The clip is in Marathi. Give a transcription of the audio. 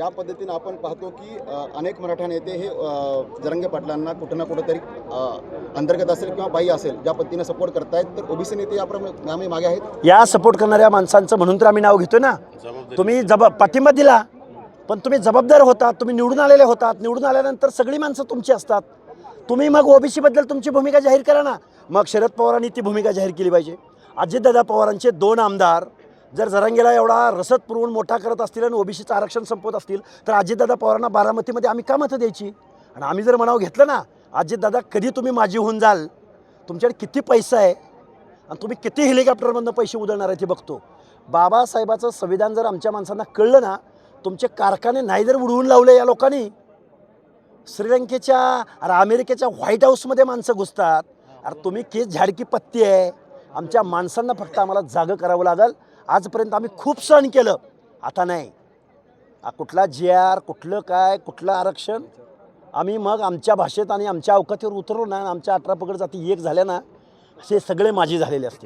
ज्या पद्धतीनं आपण पाहतो की अनेक मराठा नेते हे जरंगे पाटलांना कुठं ना कुठंतरी अंतर्गत असेल किंवा बाई असेल ज्या पद्धतीनं सपोर्ट करतायत तर ओबीसी नेते याप्रमाणे मागे आहेत. या सपोर्ट करणाऱ्या माणसांचं म्हणून तर आम्ही नाव घेतो ना. तुम्ही जब पाठिंबा दिला पण तुम्ही जबाबदार होतात तुम्ही निवडून आलेले होतात. निवडून आल्यानंतर सगळी माणसं तुमची असतात. तुम्ही मग ओबीसीबद्दल तुमची भूमिका जाहीर करा ना. मग शरद पवारांनी ती भूमिका जाहीर केली पाहिजे. अजितदादा पवारांचे दोन आमदार जर जरांगेला एवढा रसद पुरवून मोठा करत असतील आणि ओबीसीचं आरक्षण संपवत असतील तर अजितदादा पवारांना बारामतीमध्ये आम्ही का मतं द्यायची? आणि आम्ही जर म्हणावं घेतलं ना अजितदादा कधी तुम्ही माझी होऊन जाल? तुमच्याकडे किती पैसा आहे? आणि तुम्ही किती हेलिकॉप्टरमधनं पैसे उधळणार आहे ते बघतो. बाबासाहेबाचं संविधान जर आमच्या माणसांना कळलं ना तुमचे कारखाने नाही जर उडवून लावले या लोकांनी श्रीलंकेच्या अरे अमेरिकेच्या व्हाईट हाऊसमध्ये माणसं घुसतात. अरे तुम्ही केस झाडकी पत्ती आहे. आमच्या माणसांना फक्त आम्हाला जागं करावं लागेल. आजपर्यंत आम्ही खूप सहन केलं. आता नाही. कुठला जी आर कुठलं काय कुठलं आरक्षण आम्ही मग आमच्या भाषेत आणि आमच्या अवकातीवर उतरलो ना आमच्या अठरा पकड जाती एक झाल्या ना असे सगळे माझे झालेले असतील.